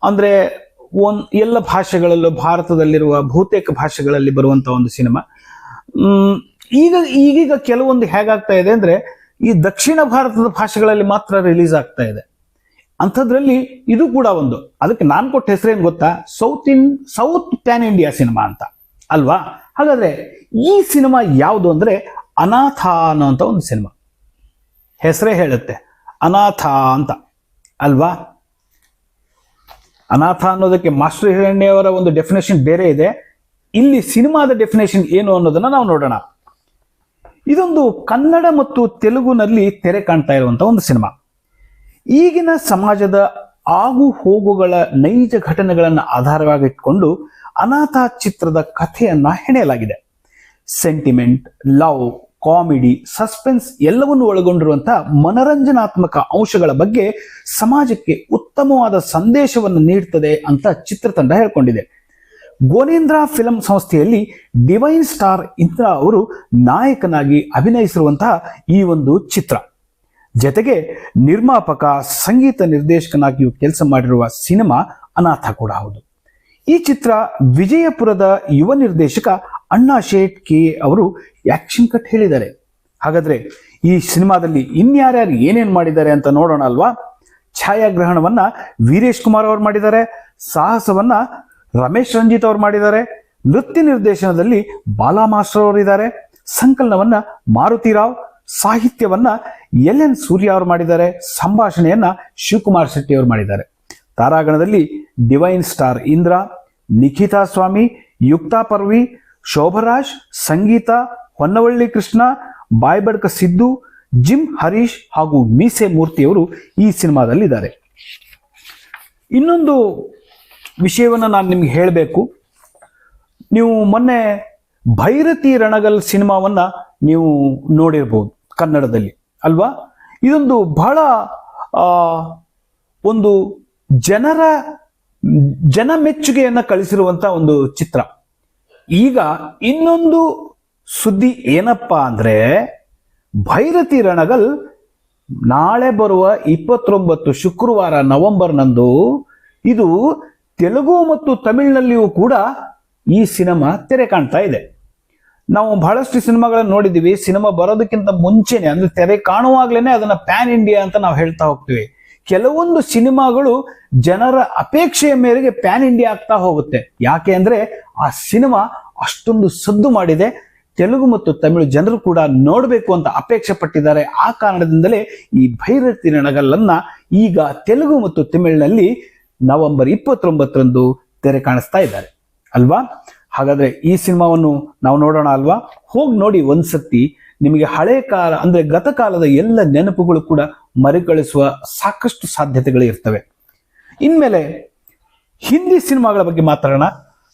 ಅಂದ್ರೆ ಒಂದ್ ಎಲ್ಲ ಭಾಷೆಗಳಲ್ಲೂ ಭಾರತದಲ್ಲಿರುವ ಬಹುತೇಕ ಭಾಷೆಗಳಲ್ಲಿ ಬರುವಂಥ ಒಂದು ಸಿನಿಮಾ. ಈಗ, ಈಗೀಗ ಕೆಲವೊಂದು ಹೇಗಾಗ್ತಾ ಇದೆ ಅಂದ್ರೆ ಈ ದಕ್ಷಿಣ ಭಾರತದ ಭಾಷೆಗಳಲ್ಲಿ ಮಾತ್ರ ರಿಲೀಸ್ ಆಗ್ತಾ ಇದೆ. ಅಂಥದ್ರಲ್ಲಿ ಇದು ಕೂಡ ಒಂದು. ಅದಕ್ಕೆ ನಾನು ಕೊಟ್ಟ ಹೆಸರೇನು ಗೊತ್ತಾ? South in south pan India cinema ಅಂತ. ಅಲ್ವಾ? ಹಾಗಾದ್ರೆ ಈ ಸಿನಿಮಾ ಯಾವುದು ಅಂದ್ರೆ ಅನಾಥ ಅನ್ನೋಂಥ ಒಂದು ಸಿನಿಮಾ ಹೆಸರೇ ಹೇಳುತ್ತೆ. ಅನಾಥ ಅಂತ. ಅಲ್ವಾ? ಅನಾಥ ಅನ್ನೋದಕ್ಕೆ ಮಾಸ್ಟರ್ ಹಿರಣ್ಯವರ ಒಂದು ಡೆಫಿನೇಷನ್ ಬೇರೆ ಇದೆ. ಇಲ್ಲಿ ಸಿನಿಮಾದ ಡೆಫಿನೇಷನ್ ಏನು ಅನ್ನೋದನ್ನ ನಾವು ನೋಡೋಣ. ಇದೊಂದು ಕನ್ನಡ ಮತ್ತು ತೆಲುಗುನಲ್ಲಿ ತೆರೆ ಕಾಣ್ತಾ ಇರುವಂತ ಒಂದು ಸಿನಿಮಾ. ಈಗಿನ ಸಮಾಜದ ಆಗು ಹೋಗುಗಳ ನೈಜ ಘಟನೆಗಳನ್ನು ಆಧಾರವಾಗಿಟ್ಕೊಂಡು ಅನಾಥ ಚಿತ್ರದ ಕಥೆಯನ್ನ ಹೆಣೆಯಲಾಗಿದೆ. ಸೆಂಟಿಮೆಂಟ್ ಲವ್ ಕಾಮಿಡಿ ಸಸ್ಪೆನ್ಸ್ ಎಲ್ಲವನ್ನು ಒಳಗೊಂಡಿರುವಂತಹ ಮನರಂಜನಾತ್ಮಕ ಅಂಶಗಳ ಬಗ್ಗೆ ಸಮಾಜಕ್ಕೆ ಉತ್ತಮವಾದ ಸಂದೇಶವನ್ನು ನೀಡುತ್ತದೆ ಅಂತ ಚಿತ್ರತಂಡ ಹೇಳ್ಕೊಂಡಿದೆ. ಗೋನೇಂದ್ರ ಫಿಲಂ ಸಂಸ್ಥೆಯಲ್ಲಿ ಡಿವೈನ್ ಸ್ಟಾರ್ ಇಂದ್ರ ಅವರು ನಾಯಕನಾಗಿ ಅಭಿನಯಿಸಿರುವಂತಹ ಈ ಒಂದು ಚಿತ್ರ. ಜೊತೆಗೆ ನಿರ್ಮಾಪಕ, ಸಂಗೀತ ನಿರ್ದೇಶಕನಾಗಿಯೂ ಕೆಲಸ ಮಾಡಿರುವ ಸಿನಿಮಾ ಅನಾಥ ಕೂಡ ಹೌದು. ಈ ಚಿತ್ರ ವಿಜಯಪುರದ ಯುವ ನಿರ್ದೇಶಕ ಅಣ್ಣಾ ಶೇಟ್ ಕೆ ಅವರು ಆಕ್ಷನ್ ಕಟ್ ಹೇಳಿದ್ದಾರೆ. ಹಾಗಾದ್ರೆ ಈ ಸಿನಿಮಾದಲ್ಲಿ ಇನ್ಯಾರ್ಯಾರು ಏನೇನು ಮಾಡಿದ್ದಾರೆ ಅಂತ ನೋಡೋಣ ಅಲ್ವಾ? ಛಾಯಾಗ್ರಹಣವನ್ನ ವೀರೇಶ್ ಕುಮಾರ್ ಅವರು ಮಾಡಿದ್ದಾರೆ. ಸಾಹಸವನ್ನ ರಮೇಶ್ ರಂಜಿತ್ ಅವರು ಮಾಡಿದ್ದಾರೆ. ನೃತ್ಯ ನಿರ್ದೇಶನದಲ್ಲಿ ಬಾಲಾ ಮಾಸ್ಟರ್ ಅವರು ಇದ್ದಾರೆ. ಸಂಕಲನವನ್ನ ಮಾರುತಿ ರಾವ್, ಸಾಹಿತ್ಯವನ್ನ ಎಲ್ ಎನ್ ಸೂರ್ಯ ಅವರು ಮಾಡಿದ್ದಾರೆ. ಸಂಭಾಷಣೆಯನ್ನ ಶಿವಕುಮಾರ್ ಶೆಟ್ಟಿ ಅವರು ಮಾಡಿದ್ದಾರೆ. ತಾರಾಗಣದಲ್ಲಿ divine star Indra, Nikhita Swamy, Yukta Parvi, Shobharaj, Sangeetha, Honnavalli Krishna, Baibadka Siddu, gym Harish ಹಾಗೂ ಮೀಸೆ ಮೂರ್ತಿಯವರು ಈ ಸಿನಿಮಾದಲ್ಲಿದ್ದಾರೆ. ಇನ್ನೊಂದು ವಿಷಯವನ್ನು ನಾನು ನಿಮ್ಗೆ ಹೇಳಬೇಕು. ನೀವು ಮೊನ್ನೆ ಭೈರತಿ ರಣಗಲ್ ಸಿನಿಮಾವನ್ನ ನೀವು ನೋಡಿರ್ಬೋದು ಕನ್ನಡದಲ್ಲಿ, ಅಲ್ವಾ? ಇದೊಂದು ಬಹಳ ಒಂದು ಜನರ ಜನ ಮೆಚ್ಚುಗೆಯನ್ನು ಕಳಿಸಿರುವಂತ ಒಂದು ಚಿತ್ರ. ಈಗ ಇನ್ನೊಂದು ಸುದ್ದಿ ಏನಪ್ಪಾ ಅಂದ್ರೆ, ಭೈರತಿ ರಣಗಲ್ ನಾಳೆ ಬರುವ ಇಪ್ಪತ್ತೊಂಬತ್ತು ಶುಕ್ರವಾರ ನವೆಂಬರ್ನಂದು ಇದು ತೆಲುಗು ಮತ್ತು ತಮಿಳಿನಲ್ಲಿಯೂ ಕೂಡ ಈ ಸಿನಿಮಾ ತೆರೆ ಕಾಣ್ತಾ ಇದೆ. ನಾವು ಬಹಳಷ್ಟು ಸಿನಿಮಾಗಳನ್ನು ನೋಡಿದ್ದೀವಿ. ಸಿನಿಮಾ ಬರೋದಕ್ಕಿಂತ ಮುಂಚೆನೆ, ಅಂದ್ರೆ ತೆರೆ ಕಾಣುವಾಗ್ಲೇನೆ ಅದನ್ನ ಪ್ಯಾನ್ ಇಂಡಿಯಾ ಅಂತ ನಾವು ಹೇಳ್ತಾ ಹೋಗ್ತೀವಿ. ಕೆಲವೊಂದು ಸಿನಿಮಾಗಳು ಜನರ ಅಪೇಕ್ಷೆಯ ಮೇರೆಗೆ ಪ್ಯಾನ್ ಇಂಡಿಯಾ ಆಗ್ತಾ ಹೋಗುತ್ತೆ. ಯಾಕೆ ಅಂದ್ರೆ ಆ ಸಿನಿಮಾ ಅಷ್ಟೊಂದು ಸದ್ದು ಮಾಡಿದೆ. ತೆಲುಗು ಮತ್ತು ತಮಿಳು ಜನರು ಕೂಡ ನೋಡಬೇಕು ಅಂತ ಅಪೇಕ್ಷೆ ಪಟ್ಟಿದ್ದಾರೆ. ಆ ಕಾರಣದಿಂದಲೇ ಈ ಭೈರತಿ ನಡಗಲ್ಲನ್ನ ಈಗ ತೆಲುಗು ಮತ್ತು ತಮಿಳಿನಲ್ಲಿ ನವೆಂಬರ್ ಇಪ್ಪತ್ತೊಂಬತ್ತರಂದು ತೆರೆ ಕಾಣಿಸ್ತಾ ಇದ್ದಾರೆ, ಅಲ್ವಾ? ಹಾಗಾದ್ರೆ ಈ ಸಿನಿಮಾವನ್ನು ನಾವು ನೋಡೋಣ ಅಲ್ವಾ? ಹೋಗಿ ನೋಡಿ ಒಂದ್ಸತಿ ನಿಮಗೆ ಹಳೆ ಕಾಲ, ಅಂದ್ರೆ ಗತಕಾಲದ ಎಲ್ಲ ನೆನಪುಗಳು ಕೂಡ ಮರುಕಳಿಸುವ ಸಾಕಷ್ಟು ಸಾಧ್ಯತೆಗಳು ಇರ್ತವೆ. ಇನ್ಮೇಲೆ ಹಿಂದಿ ಸಿನಿಮಾಗಳ ಬಗ್ಗೆ ಮಾತಾಡೋಣ.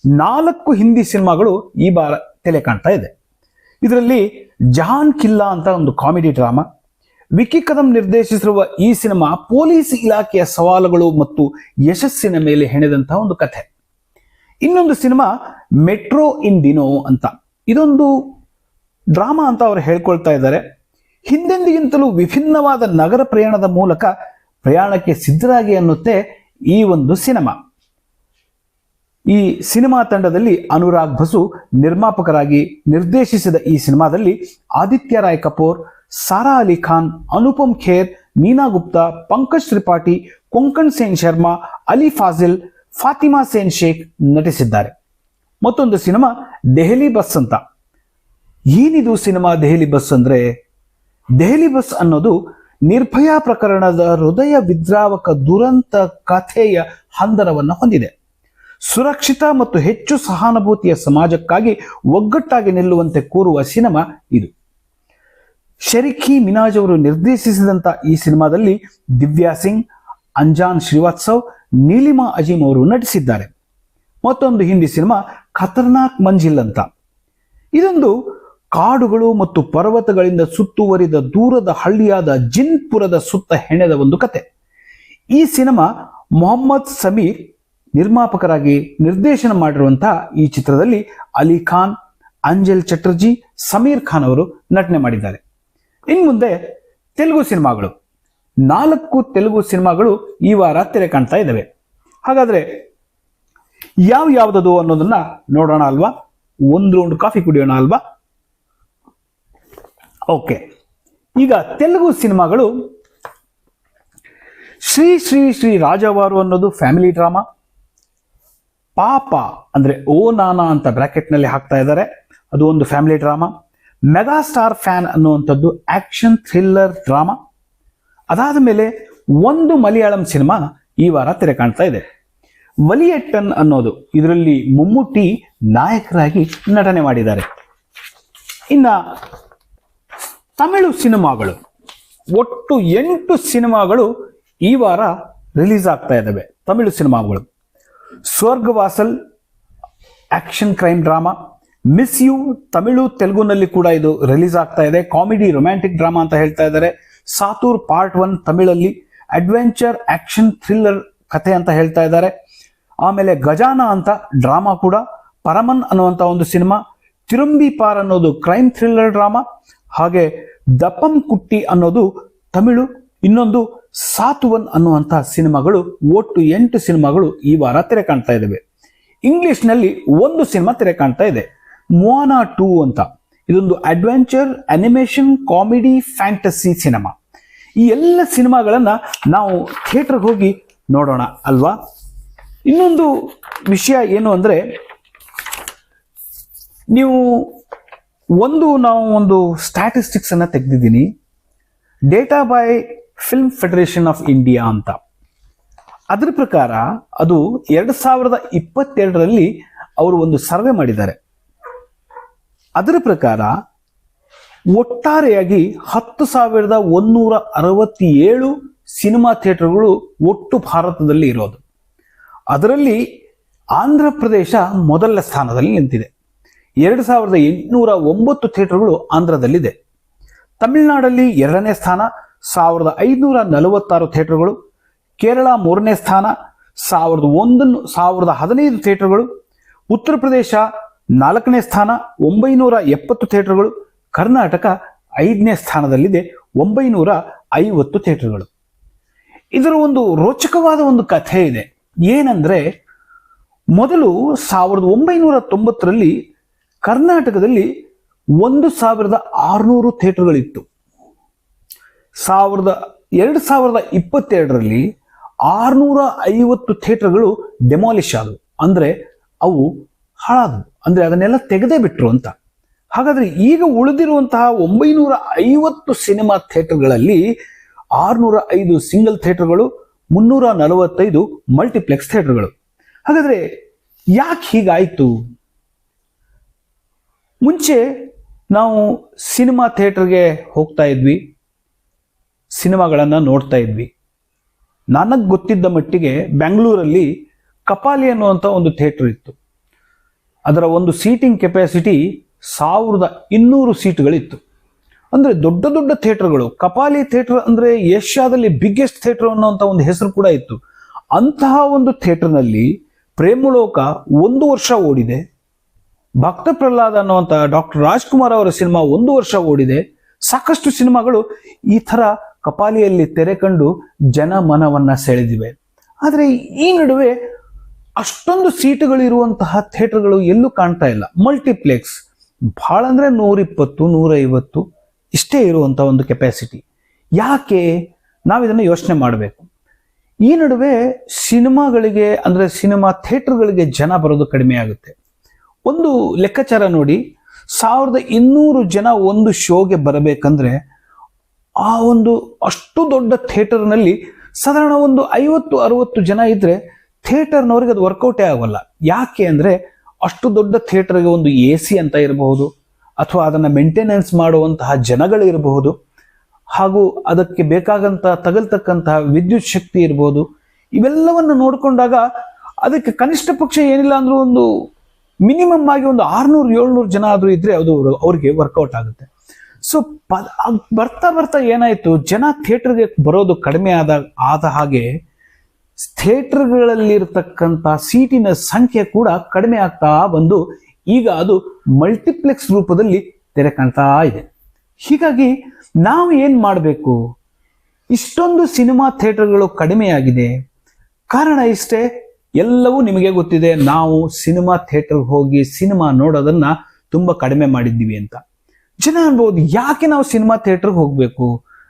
ನಾಲ್ಕು ಹಿಂದಿ ಸಿನಿಮಾಗಳು ಈ ಬಾರ ತಲೆ ಕಾಣ್ತಾ ಇದೆ. ಇದರಲ್ಲಿ ಜಹಾನ್ ಕಿಲ್ಲಾ ಅಂತ ಒಂದು ಕಾಮಿಡಿ ಡ್ರಾಮಾ ವಿಕಿ ಕದಂ ನಿರ್ದೇಶಿಸಿರುವ ಈ ಸಿನಿಮಾ ಪೊಲೀಸ್ ಇಲಾಖೆಯ ಸವಾಲುಗಳು ಮತ್ತು ಯಶಸ್ಸಿನ ಮೇಲೆ ಹೆಣೆದಂತಹ ಒಂದು ಕಥೆ. ಇನ್ನೊಂದು ಸಿನಿಮಾ ಮೆಟ್ರೋ ಇನ್ ದಿನೋ ಅಂತ. ಇದೊಂದು ಡ್ರಾಮಾ ಅಂತ ಅವರು ಹೇಳ್ಕೊಳ್ತಾ ಇದ್ದಾರೆ. ಹಿಂದೆಂದಿಗಿಂತಲೂ ವಿಭಿನ್ನವಾದ ನಗರ ಪ್ರಯಾಣದ ಮೂಲಕ ಪ್ರಯಾಣಕ್ಕೆ ಸಿದ್ಧರಾಗಿ ಅನ್ನುತ್ತೆ ಈ ಒಂದು ಸಿನಿಮಾ. ಈ ಸಿನಿಮಾ ತಂಡದಲ್ಲಿ ಅನುರಾಗ್ ಬಸು ನಿರ್ಮಾಪಕರಾಗಿ ನಿರ್ದೇಶಿಸಿದ ಈ ಸಿನಿಮಾದಲ್ಲಿ ಆದಿತ್ಯ ರಾಯ್ ಕಪೂರ್ ಸಾರಾ ಅಲಿ ಖಾನ್, ಅನುಪಮ್ ಖೇರ್ ನೀನಾ ಗುಪ್ತಾ, ಪಂಕಜ್ ತ್ರಿಪಾಠಿ, ಕೊಂಕಣ್ ಸೇನ್ ಶರ್ಮಾ, ಅಲಿ ಫಾಜಿಲ್, ಫಾತಿಮಾ ಸೇನ್ ಶೇಖ್ ನಟಿಸಿದ್ದಾರೆ. ಮತ್ತೊಂದು ಸಿನಿಮಾ, ದೆಹಲಿ ಬಸ್ ಅಂತ. ಏನಿದು ಸಿನಿಮಾ ದೆಹಲಿ ಬಸ್ ಅಂದ್ರೆ, ದೆಹಲಿ ಬಸ್ ಅನ್ನೋದು ನಿರ್ಭಯಾ ಪ್ರಕರಣದ ಹೃದಯ ವಿದ್ರಾವಕ ದುರಂತ ಕಥೆಯ ಹಂದರವನ್ನು ಹೊಂದಿದೆ. ಸುರಕ್ಷಿತ ಮತ್ತು ಹೆಚ್ಚು ಸಹಾನುಭೂತಿಯ ಸಮಾಜಕ್ಕಾಗಿ ಒಗ್ಗಟ್ಟಾಗಿ ನಿಲ್ಲುವಂತೆ ಕೂರುವ ಸಿನಿಮಾ ಇದು. ಶರಿಖಿ ಮಿನಾಜ್ ಅವರು ನಿರ್ದೇಶಿಸಿದಂತ ಈ ಸಿನಿಮಾದಲ್ಲಿ ದಿವ್ಯಾ ಸಿಂಗ್, ಅಂಜಾನ್ ಶ್ರೀವಾತ್ಸವ್, ನೀಲಿಮಾ ಅಜೀಮ್ ಅವರು ನಟಿಸಿದ್ದಾರೆ. ಮತ್ತೊಂದು ಹಿಂದಿ ಸಿನಿಮಾ ಖತರ್ನಾಕ್ ಮಂಜಿಲ್ ಅಂತ. ಇದೊಂದು ಕಾಡುಗಳು ಮತ್ತು ಪರ್ವತಗಳಿಂದ ಸುತ್ತುವರಿದ ದೂರದ ಹಳ್ಳಿಯಾದ ಜಿನ್ಪುರದ ಸುತ್ತ ಹೆಣೆದ ಒಂದು ಕತೆ. ಈ ಸಿನಿಮಾ ಮೊಹಮ್ಮದ್ ಸಮೀರ್ ನಿರ್ಮಾಪಕರಾಗಿ ನಿರ್ದೇಶನ ಮಾಡಿರುವಂತಹ ಈ ಚಿತ್ರದಲ್ಲಿ ಅಲಿ ಖಾನ್, ಅಂಜಲ್ ಚಟರ್ಜಿ, ಸಮೀರ್ ಖಾನ್ ಅವರು ನಟನೆ ಮಾಡಿದ್ದಾರೆ. ಇನ್ನು ಮುಂದೆ ತೆಲುಗು ಸಿನಿಮಾಗಳು. ನಾಲ್ಕು ತೆಲುಗು ಸಿನಿಮಾಗಳು ಈ ವಾರ ತೆರೆ ಕಾಣ್ತಾ ಇದ್ದಾವೆ ಹಾಗಾದ್ರೆ ಯಾವ ಯಾವ್ದದು ಅನ್ನೋದನ್ನ ನೋಡೋಣ ಅಲ್ವಾ? ಒಂದು ರೌಂಡ್ ಕಾಫಿ ಕುಡಿಯೋಣ ಅಲ್ವಾ? ಓಕೆ. ಈಗ ತೆಲುಗು ಸಿನಿಮಾಗಳು. ಶ್ರೀ ಶ್ರೀ ಶ್ರೀ ರಾಜವಾರು ಅನ್ನೋದು ಫ್ಯಾಮಿಲಿ ಡ್ರಾಮಾ. ಪಾಪ ಅಂದ್ರೆ ಓ ನಾನಾ ಅಂತ ಬ್ರಾಕೆಟ್ನಲ್ಲಿ ಹಾಕ್ತಾ ಇದ್ದಾರೆ. ಅದು ಒಂದು family drama. Mega star fan ಅನ್ನುವಂಥದ್ದು ಆಕ್ಷನ್ ಥ್ರಿಲ್ಲರ್ ಡ್ರಾಮಾ ಅದಾದ ಮೇಲೆ ಒಂದು ಮಲಯಾಳಂ ಸಿನಿಮಾ ಈ ವಾರ ತೆರೆ ಕಾಣ್ತಾ ಇದೆ. ವಲಿಯಟ್ಟನ್ ಅನ್ನೋದು ಇದರಲ್ಲಿ ಮುಮ್ಮೂಟಿ ನಾಯಕರಾಗಿ ನಟನೆ ಮಾಡಿದ್ದಾರೆ. ಇನ್ನ ತಮಿಳು ಸಿನಿಮಾಗಳು, ಒಟ್ಟು ಎಂಟು ಸಿನಿಮಾಗಳು ಈ ವಾರ ರಿಲೀಸ್ ಆಗ್ತಾ ಇದ್ದಾವೆ, ತಮಿಳು ಸಿನಿಮಾಗಳು. Swargavasal action crime drama miss you Tamil, ತೆಲುಗುನಲ್ಲಿ ಕೂಡ ಇದು ರಿಲೀಸ್ ಆಗ್ತಾ ಇದೆ. ಕಾಮಿಡಿ ರೊಮ್ಯಾಂಟಿಕ್ ಡ್ರಾಮಾ ಅಂತ ಹೇಳ್ತಾ ಇದ್ದಾರೆ. ಸಾತೂರ್ ಪಾರ್ಟ್ ಒನ್ ತಮಿಳಲ್ಲಿ ಅಡ್ವೆಂಚರ್ ಆಕ್ಷನ್ ಥ್ರಿಲ್ಲರ್ ಕಥೆ ಅಂತ ಹೇಳ್ತಾ ಇದ್ದಾರೆ. ಆಮೇಲೆ ಗಜಾನ ಅಂತ ಡ್ರಾಮಾ ಕೂಡ ಪರಮನ್ ಅನ್ನುವಂಥ ಒಂದು ಸಿನಿಮಾ. ತಿರುಂಬಿ ಪಾರ್ ಅನ್ನೋದು ಕ್ರೈಮ್ ಥ್ರಿಲ್ಲರ್ ಡ್ರಾಮಾ ಹಾಗೆ ದಪ್ಪಂ ಕುಟ್ಟಿ ಅನ್ನೋದು ತಮಿಳು. ಇನ್ನೊಂದು ಸಾತುವನ್ ಅನ್ನುವಂಥ ಸಿನಿಮಾಗಳು, ಒಟ್ಟು ಎಂಟು ಸಿನಿಮಾಗಳು ಈ ವಾರ ತೆರೆ ಕಾಣ್ತಾ ಇದ್ದಾವೆ. ಇಂಗ್ಲಿಷ್ನಲ್ಲಿ ಒಂದು ಸಿನಿಮಾ ತೆರೆ ಕಾಣ್ತಾ ಇದೆ. ಮೋನಾ ಟೂ ಅಂತ. ಇದೊಂದು adventure animation comedy fantasy cinema ಈ ಎಲ್ಲ ಸಿನಿಮಾಗಳನ್ನ ನಾವು ಥಿಯೇಟರ್ಗೆ ಹೋಗಿ ನೋಡೋಣ ಅಲ್ವಾ? ಇನ್ನೊಂದು ವಿಷಯ ಏನು ಅಂದ್ರೆ, ನೀವು ಒಂದು ನಾವು ಒಂದು ಸ್ಟ್ಯಾಟಿಸ್ಟಿಕ್ಸನ್ನು ತೆಗೆದಿದ್ದೀನಿ. Data by film federation of India ಅಂತ. ಅದ್ರ ಪ್ರಕಾರ ಅದು ಎರಡು ಸಾವಿರದ ಇಪ್ಪತ್ತೆರಡರಲ್ಲಿ ಅವರು ಒಂದು ಸರ್ವೆ ಮಾಡಿದ್ದಾರೆ. ಅದರ ಪ್ರಕಾರ ಒಟ್ಟಾರೆಯಾಗಿ ಹತ್ತು ಸಾವಿರದ ಒಂದೂರ ಅರವತ್ತೇಳು ಸಿನಿಮಾ ಥಿಯೇಟರ್ಗಳು ಒಟ್ಟು ಭಾರತದಲ್ಲಿ ಇರೋದು. ಅದರಲ್ಲಿ ಆಂಧ್ರ ಪ್ರದೇಶ ಮೊದಲ ಸ್ಥಾನದಲ್ಲಿ ನಿಂತಿದೆ. ಎರಡು ಸಾವಿರದ ಎಂಟುನೂರ ಒಂಬತ್ತು ಥಿಯೇಟರ್ಗಳು ಆಂಧ್ರದಲ್ಲಿದೆ. ತಮಿಳುನಾಡಲ್ಲಿ ಎರಡನೇ ಸ್ಥಾನ, ಸಾವಿರದ ಐದುನೂರ ನಲವತ್ತಾರು ಥಿಯೇಟರ್ಗಳು. ಕೇರಳ ಮೂರನೇ ಸ್ಥಾನ, ಸಾವಿರದ ಒಂದನ್ನು ಸಾವಿರದ ಹದಿನೈದು ಥಿಯೇಟರ್ಗಳು. ಉತ್ತರ ಪ್ರದೇಶ ನಾಲ್ಕನೇ ಸ್ಥಾನ, ಒಂಬೈನೂರ ಎಪ್ಪತ್ತು ಥಿಯೇಟರ್ಗಳು, ಕರ್ನಾಟಕ ಐದನೇ ಸ್ಥಾನದಲ್ಲಿದೆ, ಒಂಬೈನೂರ ಐವತ್ತು ಥಿಯೇಟರ್ಗಳು. ಇದರ ಒಂದು ರೋಚಕವಾದ ಒಂದು ಕಥೆ ಇದೆ. ಏನಂದ್ರೆ, ಮೊದಲು ಸಾವಿರದ ಒಂಬೈನೂರ ತೊಂಬತ್ತರಲ್ಲಿ ಕರ್ನಾಟಕದಲ್ಲಿ ಒಂದು ಸಾವಿರದ ಆರುನೂರು ಥಿಯೇಟರ್ಗಳಿತ್ತು. ಸಾವಿರದ, ಎರಡು ಸಾವಿರದ ಇಪ್ಪತ್ತೆರಡರಲ್ಲಿ ಆರುನೂರ ಐವತ್ತು ಥಿಯೇಟರ್ಗಳು ಡೆಮಾಲಿಷ್ ಆದವು. ಅಂದರೆ, ಅವು ಹಾಳಾದವು. ಅಂದರೆ ಅದನ್ನೆಲ್ಲ ತೆಗೆದೇ ಬಿಟ್ರು ಅಂತ. ಹಾಗಾದ್ರೆ ಈಗ ಉಳಿದಿರುವಂತಹ ಒಂಬೈನೂರ ಐವತ್ತು ಸಿನಿಮಾ ಥಿಯೇಟರ್ಗಳಲ್ಲಿ ಆರುನೂರ ಐದು ಸಿಂಗಲ್ ಥಿಯೇಟರ್ಗಳು ಮುನ್ನೂರ ನಲವತ್ತೈದು ಮಲ್ಟಿಪ್ಲೆಕ್ಸ್ ಥಿಯೇಟರ್ಗಳು. ಹಾಗಾದ್ರೆ ಯಾಕೆ ಹೀಗಾಯಿತು? ಮುಂಚೆ ನಾವು ಸಿನಿಮಾ ಥಿಯೇಟರ್ಗೆ ಹೋಗ್ತಾ ಇದ್ವಿ, ಸಿನಿಮಾಗಳನ್ನು ನೋಡ್ತಾ ಇದ್ವಿ. ನನಗೆ ಗೊತ್ತಿದ್ದ ಮಟ್ಟಿಗೆ ಬೆಂಗಳೂರಲ್ಲಿ ಕಪಾಲಿ ಅನ್ನುವಂಥ ಒಂದು ಥಿಯೇಟರ್ ಇತ್ತು. ಅದರ ಒಂದು ಸೀಟಿಂಗ್ ಕೆಪಾಸಿಟಿ ಸಾವಿರದ ಇನ್ನೂರು ಸೀಟ್ಗಳಿತ್ತು ಅಂದರೆ ದೊಡ್ಡ ದೊಡ್ಡ ಥಿಯೇಟರ್ಗಳು, ಕಪಾಲಿ ಥಿಯೇಟರ್ ಅಂದರೆ ಏಷ್ಯಾದಲ್ಲಿ ಬಿಗ್ಗೆಸ್ಟ್ ಥಿಯೇಟರ್ ಅನ್ನೋಂಥ ಒಂದು ಹೆಸರು ಕೂಡ ಇತ್ತು. ಅಂತಹ ಒಂದು ಥಿಯೇಟರ್ನಲ್ಲಿ ಪ್ರೇಮಲೋಕ ಒಂದು ವರ್ಷ ಓಡಿದೆ. ಭಕ್ತ ಪ್ರಹ್ಲಾದ್ ಅನ್ನುವಂಥ ಡಾಕ್ಟರ್ ರಾಜ್ಕುಮಾರ್ ಅವರ ಸಿನಿಮಾ ಒಂದು ವರ್ಷ ಓಡಿದೆ. ಸಾಕಷ್ಟು ಸಿನಿಮಾಗಳು ಈ ಥರ ಕಪಾಲಿಯಲ್ಲಿ ತೆರೆ ಕಂಡು ಜನಮನವನ್ನ ಸೆಳೆದಿವೆ. ಆದರೆ ಈ ನಡುವೆ ಅಷ್ಟೊಂದು ಸೀಟುಗಳು ಇರುವಂತಹ ಥಿಯೇಟರ್ಗಳು ಎಲ್ಲೂ ಕಾಣ್ತಾ ಇಲ್ಲ. ಮಲ್ಟಿಪ್ಲೆಕ್ಸ್, ಭಾಳ ಅಂದರೆ ನೂರಿಪ್ಪತ್ತು, ನೂರೈವತ್ತು ಇಷ್ಟೇ ಇರುವಂಥ ಒಂದು ಕೆಪಾಸಿಟಿ ಯಾಕೆ? ನಾವು ಇದನ್ನು ಯೋಚನೆ ಮಾಡಬೇಕು. ಈ ನಡುವೆ ಸಿನಿಮಾಗಳಿಗೆ ಅಂದರೆ ಸಿನಿಮಾ ಥಿಯೇಟರ್ಗಳಿಗೆ ಜನ ಬರೋದು ಕಡಿಮೆ ಆಗುತ್ತೆ. ಒಂದು ಲೆಕ್ಕಾಚಾರ ನೋಡಿ, ಸಾವಿರದ ಇನ್ನೂರು ಜನ ಒಂದು ಶೋಗೆ ಬರಬೇಕಂದ್ರೆ ಆ ಒಂದು ಅಷ್ಟು ದೊಡ್ಡ ಥಿಯೇಟರ್ನಲ್ಲಿ ಸಾಧಾರಣ ಒಂದು ಐವತ್ತು, ಅರವತ್ತು ಜನ ಇದ್ರೆ ಥಿಯೇಟರ್ನವ್ರಿಗೆ ಅದು ವರ್ಕೌಟೇ ಆಗೋಲ್ಲ. ಯಾಕೆ ಅಂದರೆ ಅಷ್ಟು ದೊಡ್ಡ ಥಿಯೇಟರ್ಗೆ ಒಂದು ಎ ಸಿ ಅಂತ ಇರಬಹುದು, ಅಥವಾ ಅದನ್ನು ಮೇಂಟೆನೆನ್ಸ್ ಮಾಡುವಂತಹ ಜನಗಳು ಇರಬಹುದು, ಹಾಗೂ ಅದಕ್ಕೆ ಬೇಕಾಗಂತ ತಗಲ್ತಕ್ಕಂತಹ ವಿದ್ಯುತ್ ಶಕ್ತಿ ಇರಬಹುದು. ಇವೆಲ್ಲವನ್ನು ನೋಡಿಕೊಂಡಾಗ ಅದಕ್ಕೆ ಕನಿಷ್ಠ ಪಕ್ಷ ಏನಿಲ್ಲ ಅಂದ್ರೆ ಒಂದು ಮಿನಿಮಮ್ ಆಗಿ ಒಂದು ಆರ್ನೂರು, ಏಳ್ನೂರು ಜನ ಆದರೂ ಇದ್ರೆ ಅದು ಅವ್ರು- ಅವ್ರಿಗೆ ವರ್ಕೌಟ್ ಆಗುತ್ತೆ. ಸೊ ಬರ್ತಾ ಬರ್ತಾ ಏನಾಯ್ತು? ಜನ ಥಿಯೇಟರ್ಗೆ ಬರೋದು ಕಡಿಮೆ ಆದ ಆದ ಹಾಗೆ ಥಿಯೇಟರ್ಗಳಲ್ಲಿರ್ತಕ್ಕಂಥ ಸೀಟಿನ ಸಂಖ್ಯೆ ಕೂಡ ಕಡಿಮೆ ಆಗ್ತಾ ಬಂದು ಈಗ ಅದು ಮಲ್ಟಿಪ್ಲೆಕ್ಸ್ ರೂಪದಲ್ಲಿ ತೆರೆ ಕಾಣ್ತಾ ಇದೆ. ಹೀಗಾಗಿ ನಾವು ಏನು ಮಾಡಬೇಕು? ಇಷ್ಟೊಂದು ಸಿನಿಮಾ ಥಿಯೇಟರ್ಗಳು ಕಡಿಮೆಯಾಗಿದೆ. ಕಾರಣ ಇಷ್ಟೇ, ಎಲ್ಲವೂ ನಿಮಗೆ ಗೊತ್ತಿದೆ, ನಾವು ಸಿನಿಮಾ ಥಿಯೇಟರ್ಗೆ ಹೋಗಿ ಸಿನಿಮಾ ನೋಡೋದನ್ನ ತುಂಬ ಕಡಿಮೆ ಮಾಡಿದ್ದೀವಿ ಅಂತ. ಜನ ಅನ್ಬೋದು, ಯಾಕೆ ನಾವು ಸಿನಿಮಾ ಥಿಯೇಟರ್ಗೆ ಹೋಗಬೇಕು?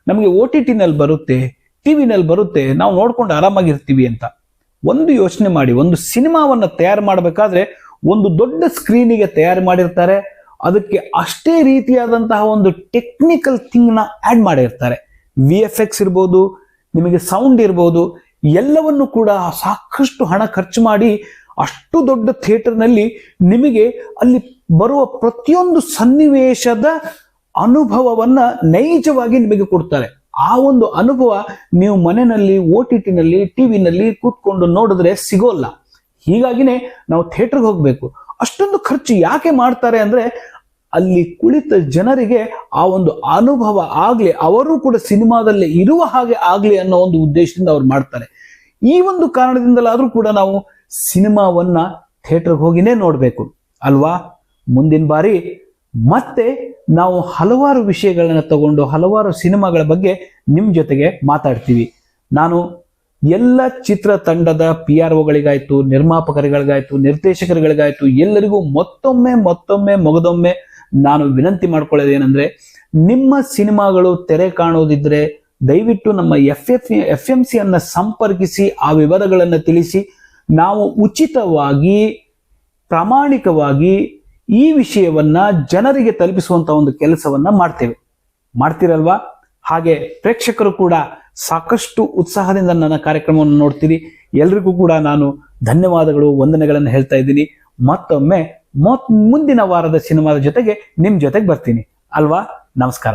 ನಮಗೆ ಓ ಟಿ ಟಿನಲ್ಲಿ ಬರುತ್ತೆ. ಟಿ ವಿನಲ್ಲಿ ಬರುತ್ತೆ, ನಾವು ನೋಡ್ಕೊಂಡು ಆರಾಮಾಗಿರ್ತೀವಿ ಅಂತ. ಒಂದು ಯೋಚನೆ ಮಾಡಿ, ಒಂದು ಸಿನಿಮಾವನ್ನು ತಯಾರು ಮಾಡಬೇಕಾದ್ರೆ ಒಂದು ದೊಡ್ಡ ಸ್ಕ್ರೀನಿಗೆ ತಯಾರು ಮಾಡಿರ್ತಾರೆ, ಅದಕ್ಕೆ ಅಷ್ಟೇ ರೀತಿಯಾದಂತಹ ಒಂದು ಟೆಕ್ನಿಕಲ್ ಥಿಂಗ್ನ ಆ್ಯಡ್ ಮಾಡಿರ್ತಾರೆ. ವಿ ಎಫ್ ಎಕ್ಸ್ ಇರ್ಬೋದು, ನಿಮಗೆ ಸೌಂಡ್ ಇರ್ಬೋದು, ಎಲ್ಲವನ್ನು ಕೂಡ ಸಾಕಷ್ಟು ಹಣ ಖರ್ಚು ಮಾಡಿ ಅಷ್ಟು ದೊಡ್ಡ ಥಿಯೇಟರ್ನಲ್ಲಿ ನಿಮಗೆ ಅಲ್ಲಿ ಬರುವ ಪ್ರತಿಯೊಂದು ಸನ್ನಿವೇಶದ ಅನುಭವವನ್ನ ನೈಜವಾಗಿ ನಿಮಗೆ ಕೊಡ್ತಾರೆ. ಆ ಒಂದು ಅನುಭವ ನೀವು ಮನೆಯಲ್ಲಿ ಒ ಟಿ ಟಿನಲ್ಲಿ ಟಿವಿನಲ್ಲಿ ಕೂತ್ಕೊಂಡು ನೋಡಿದ್ರೆ ಸಿಗೋಲ್ಲ. ಹೀಗಾಗಿನೇ ನಾವು ಥಿಯೇಟರ್ಗೆ ಹೋಗಬೇಕು. ಅಷ್ಟೊಂದು ಖರ್ಚು ಯಾಕೆ ಮಾಡ್ತಾರೆ ಅಂದ್ರೆ ಅಲ್ಲಿ ಕುಳಿತ ಜನರಿಗೆ ಆ ಒಂದು ಅನುಭವ ಆಗಲಿ, ಅವರು ಕೂಡ ಸಿನಿಮಾದಲ್ಲಿ ಇರುವ ಹಾಗೆ ಆಗಲಿ ಅನ್ನೋ ಒಂದು ಉದ್ದೇಶದಿಂದ ಅವ್ರು ಮಾಡ್ತಾರೆ. ಈ ಒಂದು ಕಾರಣದಿಂದಲಾದರೂ ಕೂಡ ನಾವು ಸಿನಿಮಾವನ್ನ ಥಿಯೇಟರ್ಗೆ ಹೋಗಿನೇ ನೋಡಬೇಕು. ಅಲ್ವಾ? ಮುಂದಿನ ಬಾರಿ ಮತ್ತೆ ನಾವು ಹಲವಾರು ವಿಷಯಗಳನ್ನು ತಗೊಂಡು ಹಲವಾರು ಸಿನಿಮಾಗಳ ಬಗ್ಗೆ ನಿಮ್ಮ ಜೊತೆಗೆ ಮಾತಾಡ್ತೀವಿ. ನಾನು ಎಲ್ಲ ಚಿತ್ರತಂಡದ ಪಿ ಆರ್ ಒಗಳಿಗಾಯ್ತು ನಿರ್ಮಾಪಕರುಗಳಿಗಾಯ್ತು, ನಿರ್ದೇಶಕರುಗಳಿಗಾಯ್ತು, ಎಲ್ಲರಿಗೂ ಮತ್ತೊಮ್ಮೆ ಮತ್ತೊಮ್ಮೆ ಮೊಗದೊಮ್ಮೆ ನಾನು ವಿನಂತಿ ಮಾಡ್ಕೊಳ್ಳೋದು ಏನಂದ್ರೆ ನಿಮ್ಮ ಸಿನಿಮಾಗಳು ತೆರೆ ಕಾಣೋದಿದ್ರೆ ದಯವಿಟ್ಟು ನಮ್ಮ F F F M C ಅನ್ನ ಸಂಪರ್ಕಿಸಿ, ಆ ವಿವರಗಳನ್ನು ತಿಳಿಸಿ, ನಾವು ಉಚಿತವಾಗಿ, ಪ್ರಾಮಾಣಿಕವಾಗಿ ಈ ವಿಷಯವನ್ನ ಜನರಿಗೆ ತಲುಪಿಸುವಂತ ಒಂದು ಕೆಲಸವನ್ನ ಮಾಡ್ತೇವೆ. ಮಾಡ್ತೀರಲ್ವಾ? ಹಾಗೆ ಪ್ರೇಕ್ಷಕರು ಕೂಡ ಸಾಕಷ್ಟು ಉತ್ಸಾಹದಿಂದ ನನ್ನ ಕಾರ್ಯಕ್ರಮವನ್ನು ನೋಡ್ತೀರಿ. ಎಲ್ರಿಗೂ ಕೂಡ ನಾನು ಧನ್ಯವಾದಗಳು, ವಂದನೆಗಳನ್ನು ಹೇಳ್ತಾ ಇದ್ದೀನಿ. ಮತ್ತೊಮ್ಮೆ ಮತ್ ಮುಂದಿನ ವಾರದ ಸಿನಿಮಾದ ಜೊತೆಗೆ ನಿಮ್ಮ ಜೊತೆಗೆ ಬರ್ತೀನಿ. ಅಲ್ವಾ? ನಮಸ್ಕಾರ.